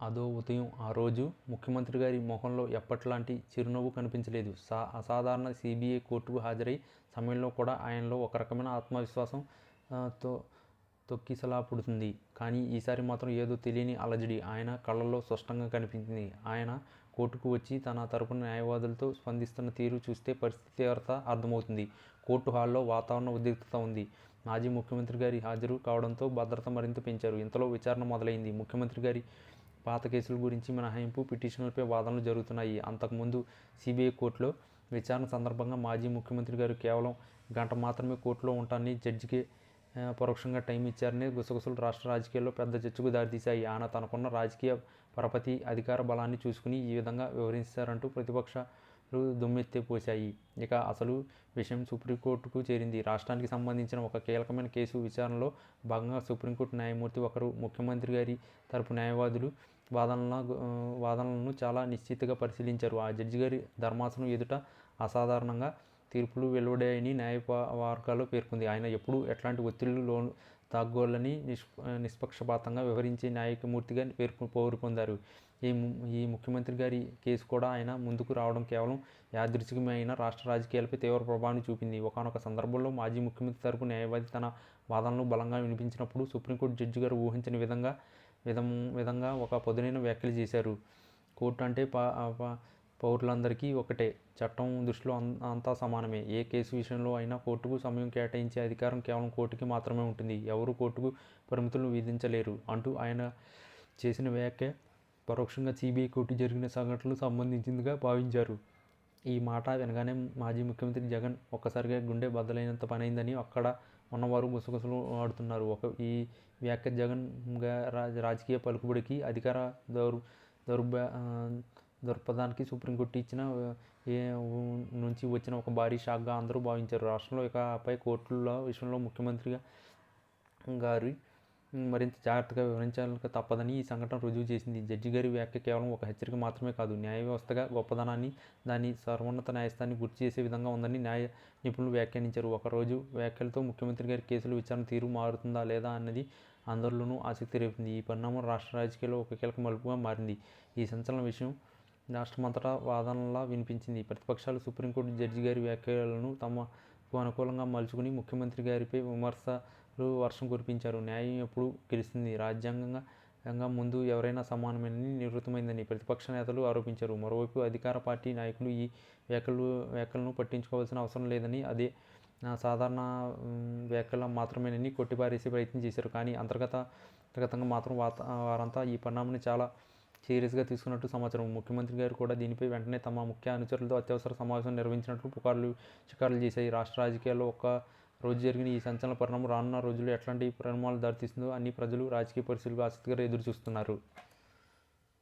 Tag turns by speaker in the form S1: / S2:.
S1: అదో ఉదయం ఆ రోజు ముఖ్యమంత్రి గారి మొహంలో ఎప్పట్లాంటి చిరునవ్వు కనిపించలేదు. సా అసాధారణ సిబిఐ కోర్టుకు హాజరై సమయంలో కూడా ఆయనలో ఒక రకమైన ఆత్మవిశ్వాసం తో తొక్కిసలాపుడుతుంది కానీ ఈసారి మాత్రం ఏదో తెలియని అలజడి ఆయన కళ్ళల్లో స్పష్టంగా కనిపించింది. ఆయన కోర్టుకు వచ్చి తన తరపున న్యాయవాదులతో స్పందిస్తున్న తీరు చూస్తే పరిస్థితి తీవ్రత అర్థమవుతుంది. కోర్టు హాల్లో వాతావరణ ఉద్రిక్తత ఉంది. మాజీ ముఖ్యమంత్రి గారి హాజరు కావడంతో భద్రత మరింత పెంచారు. ఇంతలో విచారణ మొదలైంది. ముఖ్యమంత్రి గారి పాత కేసుల గురించి మినహాయింపు పిటిషన్లపై వాదనలు జరుగుతున్నాయి. అంతకుముందు సిబిఐ కోర్టులో విచారణ సందర్భంగా మాజీ ముఖ్యమంత్రి గారు కేవలం గంట మాత్రమే కోర్టులో ఉంటానని జడ్జికి పరోక్షంగా టైం ఇచ్చారని గుసగుసలు రాష్ట్ర రాజకీయాల్లో పెద్ద చర్చకు దారితీశాయి. ఆయన తనకున్న రాజకీయ పరపతి అధికార బలాన్ని చూసుకుని ఈ విధంగా వివరించారంటూ ప్రతిపక్ష దుమ్మెత్తే పోశాయి. ఇక అసలు విషయం సుప్రీంకోర్టుకు చేరింది. రాష్ట్రానికి సంబంధించిన ఒక కీలకమైన కేసు విచారణలో భాగంగా సుప్రీంకోర్టు న్యాయమూర్తి ఒకరు ముఖ్యమంత్రి గారి తరపు న్యాయవాదులు వాదనల వాదనలను చాలా నిశ్చితగా పరిశీలించారు. ఆ జడ్జి గారి ధర్మాసనం ఎదుట అసాధారణంగా తీర్పులు వెలువడాయని న్యాయ వర్గాల్లో పేర్కొంది. ఆయన ఎప్పుడూ ఎట్లాంటి ఒత్తిళ్ళు లోను తాగ్గోళ్ళని నిష్ నిష్పక్షపాతంగా వివరించే న్యాయమూర్తిగా పేర్కొ పేరు పొందారు. ఈ ము- ఈ ముఖ్యమంత్రి గారి కేసు కూడా ఆయన ముందుకు రావడం కేవలం యాదృచ్ఛికమైన రాష్ట్ర రాజకీయాలపై తీవ్ర ప్రభావాన్ని చూపింది. ఒకనొక సందర్భంలో మాజీ ముఖ్యమంత్రి తరపు న్యాయవాది తన వాదనలు బలంగా వినిపించినప్పుడు సుప్రీంకోర్టు జడ్జి గారు ఊహించని విధంగా విధం విధంగా ఒక పదునైన వ్యాఖ్యలు చేశారు. కోర్టు అంటే పా- పౌరులందరికీ ఒకటే. చట్టం దృష్టిలో అంతా సమానమే. ఏ కేసు విషయంలో అయినా కోర్టుకు సమయం కేటాయించే అధికారం కేవలం కోర్టుకి మాత్రమే ఉంటుంది. ఎవరు కోర్టుకు పరిమితులను విధించలేరు. అంటూ ఆయన చేసిన వ్యాఖ్య పరోక్షంగా సిబిఐ కోర్టు జరిగిన సంఘటనలు సంబంధించిందిగా భావించారు. ఈ మాట వినగానే మాజీ ముఖ్యమంత్రి జగన్ ఒక్కసారిగా గుండె బద్దలైనంత పనైందని అక్కడ ఉన్నవారు గుసగుసలు ఆడుతున్నారు. ఒక ఈ వ్యాఖ్య జగన్ గా- రాజకీయ పలుకుబడికి అధికార దౌర్ దౌర్భ దృక్పథానికి సుప్రీంకోర్టు ఇచ్చిన ఏ నుంచి వచ్చిన ఒక భారీ షాక్గా అందరూ భావించారు. రాష్ట్రంలో ఇకపై కోర్టుల విషయంలో ముఖ్యమంత్రిగా గారి మరింత జాగ్రత్తగా వివరించాలని తప్పదని ఈ సంఘటన రుజువు చేసింది. జడ్జి గారి వ్యాఖ్య కేవలం ఒక హెచ్చరిక మాత్రమే కాదు న్యాయ వ్యవస్థగా గొప్పదనాన్ని దాని సర్వోన్నత న్యాయస్థాన్ని గుర్తు చేసే విధంగా ఉందని న్యాయ నిపుణులు వ్యాఖ్యానించారు. ఒకరోజు వ్యాఖ్యలతో ముఖ్యమంత్రి గారి కేసుల విచారణ తీరు మారుతుందా లేదా అన్నది అందరిలోనూ ఆసక్తి రేపింది ఈ పరిణామం రాష్ట్ర రాజకీయాల్లో ఒక కీలక మలుపుగా మారింది. ఈ సంచలన విషయం రాష్ట్రమంతటా వాదనలా వినిపించింది. ప్రతిపక్షాలు సుప్రీంకోర్టు జడ్జి గారి వ్యాఖ్యలను తమకు అనుకూలంగా మలుచుకుని ముఖ్యమంత్రి గారిపై విమర్శలు వర్షం కురిపించారు. న్యాయం ఎప్పుడు గెలుస్తుంది. రాజ్యాంగంగా ముందు ఎవరైనా సమానమని నివృత్తమైందని ప్రతిపక్ష నేతలు ఆరోపించారు. మరోవైపు అధికార పార్టీ నాయకులు ఈ వ్యాఖ్యలు వ్యాఖ్యలను పట్టించుకోవాల్సిన అవసరం లేదని అదే సాధారణ వ్యాఖ్యల మాత్రమేనని కొట్టిపారేసే ప్రయత్నం చేశారు. కానీ అంతర్గత అంతర్గతంగా మాత్రం వారంతా ఈ పరిణామాన్ని చాలా సీరియస్గా తీసుకున్నట్టు సమాచారం. ముఖ్యమంత్రి గారు కూడా దీనిపై వెంటనే తమ ముఖ్య అనుచరులతో అత్యవసర సమావేశం నిర్వహించినట్లు పుకార్లు షికారులు చేశాయి. రాష్ట్ర రాజకీయాల్లో ఒక్క రోజు జరిగిన ఈ సంచలన పరిణామం రానున్న రోజుల్లో ఎట్లాంటి పరిణామాలు దారితీస్తుందో అన్ని ప్రజలు రాజకీయ పరిస్థితులకు ఆసక్తిగా ఎదురు చూస్తున్నారు